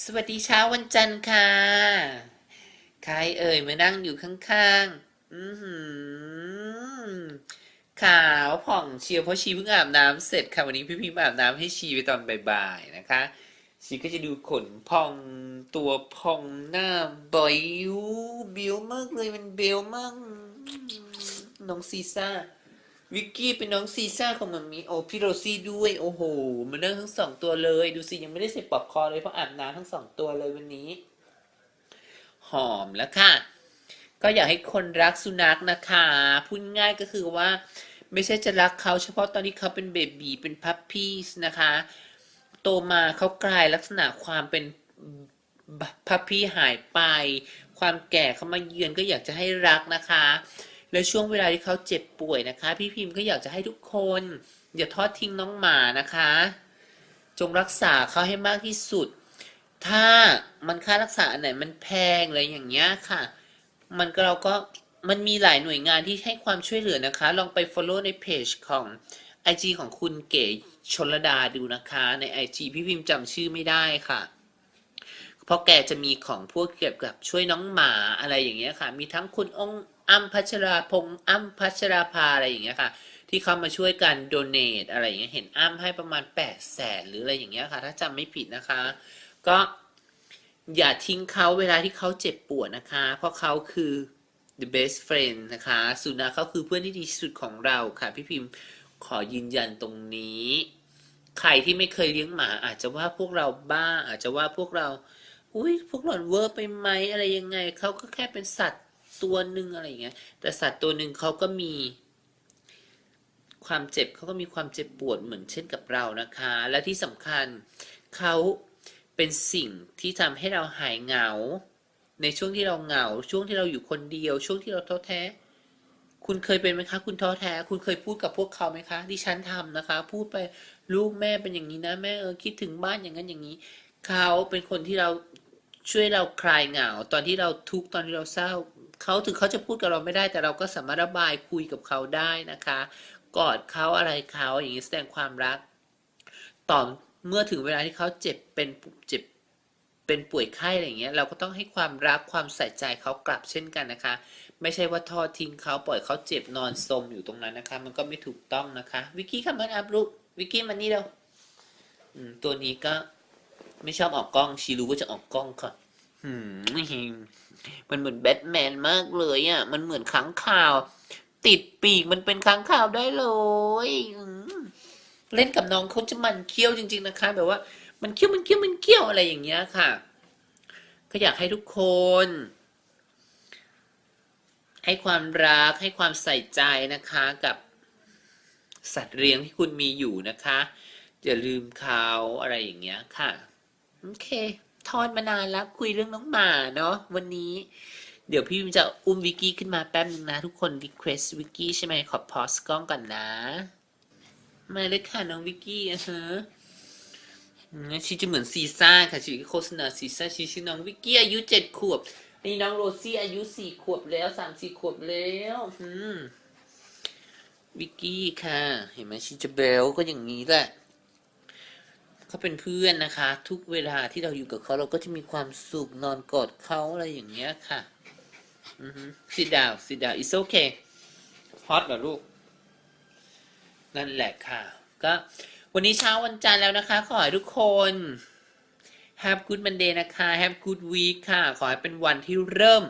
สวัสดีเช้าวันจันทร์ค่ะ ใครเอ่ยมานั่งอยู่ข้างๆ อือหือขาวผ่องเชียวเพราะชีเพิ่งอาบน้ำเสร็จค่ะวันนี้พี่พิมอาบน้ำให้ชีไปตอนบ่ายๆนะคะ ชีก็จะดูขนพองตัวพองหน้าบิวบิวมากเลยมันเบลมากน้องซีซ่า วิกกี้เป็นน้องซีซ่าของมันมีโอพี่โรซี่ด้วยโอ้โหมันนั่งทั้งสองตัวเลย ดูสิยังไม่ได้ใส่ปลอกคอเลยเพราะอาบน้ำทั้งสองตัวเลยวันนี้ หอมแล้วค่ะ ก็อยากให้คนรักสุนัขนะคะพูดง่ายก็คือว่า ไม่ใช่จะรักเขาเฉพาะตอนที่เขาเป็นเบบีเป็นพัพปี้นะคะ โตมาเขากลายลักษณะความเป็นพัพปี้หายไป ความแก่เขามาเยือนก็อยากจะให้รักนะคะ และช่วงเวลาที่เขาเจ็บป่วยนะคะ พี่พิมพ์ก็อยากจะให้ทุกคน อย่าทอดทิ้งน้องหมานะคะ จงรักษาเขาให้มากที่สุด ถ้ามันค่ารักษาอันไหนมันแพงอะไรอย่างเงี้ยค่ะ มันก็เราก็มันมีหลายหน่วยงานที่ให้ความช่วยเหลือนะคะ ลองไป follow ในเพจของ IG ของคุณเก๋ชนระดาดูนะคะ ใน IG พี่พิมพ์จำชื่อไม่ได้ค่ะ เพราะแกจะมีของพวกเกี่ยวกับช่วยน้องหมาอะไรอย่างเงี้ยค่ะ มีทั้งคุณองอ้ำพัชราพงษ์อ้ำพัชราภาอะไรอย่างเงี้ยค่ะ ที่เขามาช่วยกัน donate อะไรอย่างเงี้ยเห็นอ้ำให้ประมาณ8ปดแสนหรืออะไรอย่างเงี้ยค่ะ ถ้าจำไม่ผิดนะคะ ก็อย่าทิ้งเขาเวลาที่เขาเจ็บปวดนะคะ เพราะเขาคือ the best friend นะคะ สุนัขเขาคือเพื่อนที่ดีที่สุดของเราค่ะ พี่พิมพ์ขอยืนยันตรงนี้ ใครที่ไม่เคยเลี้ยงหมา อาจจะว่าพวกเราบ้า อาจจะว่าพวกเรา อุ้ยพวกหล่อนเวอร์ไปไหมอะไรยังไง เขาก็แค่เป็นสัตว์ ตัวหนึ่งอะไรอย่างเงี้ย แต่สัตว์ตัวหนึ่งเขาก็มีความเจ็บเขาก็มีความเจ็บปวดเหมือนเช่นกับเรานะคะ และที่สำคัญเขาเป็นสิ่งที่ทำให้เราหายเหงา ในช่วงที่เราเหงา ช่วงที่เราอยู่คนเดียว ช่วงที่เราท้อแท้ คุณเคยเป็นไหมคะ คุณท้อแท้ คุณเคยพูดกับพวกเขาไหมคะดิฉันทำนะคะ พูดไปลูกแม่เป็นอย่างนี้นะแม่เออคิดถึงบ้านอย่างนั้นอย่างนี้ เขาเป็นคนที่เราช่วยเราคลายเหงา ตอนที่เราทุกข์ตอนที่เราเศร้า เขาถึงเขาจะพูดกับเราไม่ได้แต่เราก็สามารถระบายคุยกับเขาได้นะคะ กอดเขาอะไรเขาอย่างนี้แสดงความรักต่อเมื่อถึงเวลาที่เขาเจ็บเป็นเจ็บเป็นป่วยไข้อะไรอย่างเงี้ยเราก็ต้องให้ความรักความใส่ใจเขากลับเช่นกันนะคะ ไม่ใช่ว่าทอดทิ้งเขาปล่อยเขาเจ็บนอนสมอยู่ตรงนั้นนะคะ มันก็ไม่ถูกต้องนะคะวิกกี้คัมมันอัพลูกวิกกี้มันนี่เร็วตัวนี้ก็ไม่ชอบออกกล้องชีรู้ว่าจะออกกล้องค่ะ หืมมันเหมือนแบทแมนมากเลยอะ มันเหมือนค้างคาว ติดปีกมันเป็นค้างคาวได้เลยเล่นกับน้องเขาจะมันเคี้ยวจริง ๆนะคะ แบบว่า มันเคี้ยวมันเคี้ยวมันเคี้ยวอะไรอย่างเงี้ยค่ะ ก็อยากให้ทุกคน ให้ความรักให้ความใส่ใจนะคะกับ สัตว์เลี้ยงที่คุณมีอยู่นะคะอย่าลืมเขาอะไรอย่างเงี้ยค่ะ โอเค ทอดมานานแล้วคุยเรื่องน้องหมาเนาะวันนี้ เดี๋ยวพี่จะอุ้มวิกกี้ขึ้นมาแป๊บนึงนะ ทุกคนรีเควสวิกกี้ใช่ไหมขอพอสกล้องก่อนนะ มาเลยค่ะน้องวิกกี้อะฮะชีจะเหมือนซีซ่าค่ะชีโฆษณาซีซ่าชีชื่อน้องวิกกี้อายุเจ็ดขวบนี่น้องโรซี่อายุสี่ขวบแล้วสามสี่ขวบแล้วอืมวิกกี้ค่ะ เห็นไหมชีจะเบลก็อย่างนี้แหละ เขาเป็นเพื่อนนะคะ ทุกเวลาที่เราอยู่กับเขาเราก็จะมีความสุขนอนกอดเขาอะไรอย่างเงี้ยค่ะอือฮึ sit down sit down it's okay hot เหรอลูก นั่นแหละค่ะ ก็วันนี้เช้าวันจันทร์แล้วนะคะ ขอให้ทุกคน have good Monday นะคะ have good week ค่ะ ขอให้เป็นวันที่เริ่ม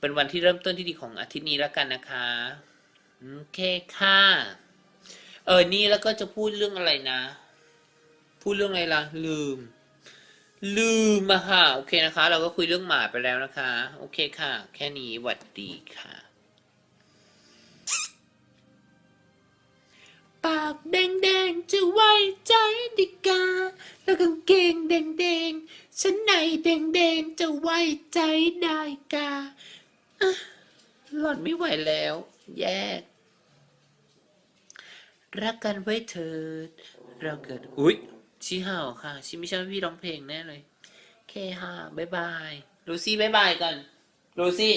เป็นวันที่เริ่มต้นที่ดีของอาทิตย์นี้แล้วกันนะคะ โอเคค่ะ เออ นี่แล้วก็จะพูดเรื่องอะไรนะ พูดเรื่องอะไรล่ะ ลืม ลืมมาค่ะ โอเคนะคะ เราก็คุยเรื่องหมาไปแล้วนะคะ โอเคค่ะ แค่นี้หวัดดีค่ะปากแดงๆจะไว้ใจดิกา แล้วกางเกงแดงๆชั้นในแดงๆจะไว้ใจได้กาหล่อนไม่ไหวแล้ว แยก รักกันไว้เถิด เราเกิด อุ๊ยชีเห่าค่ะชีไม่ชอบให้พี่ร้องเพลงแน่เลยโอเคค่ะบ๊ายบายลูซี่บ๊ายบายก่อนลูซี่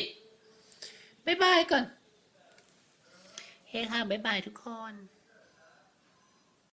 บ๊ายบายก่อนโอเคค่ะบ๊ายบายทุกคน